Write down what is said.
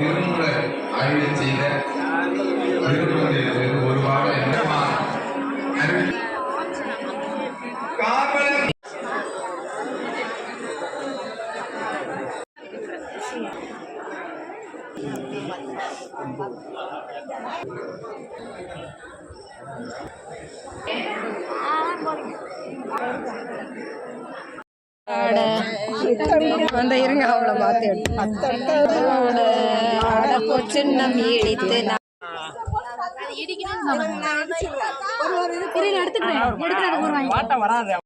அறிவியல் செய்த திருக்குறளிலிருந்து ஒரு பாடல் என்னமா காவலர் அந்த இருங்க அவளை பார்த்து ஆட பொச்சுன்னம் இடித்து எடுத்துக்கிறேன். எடுத்துக்கிறேன்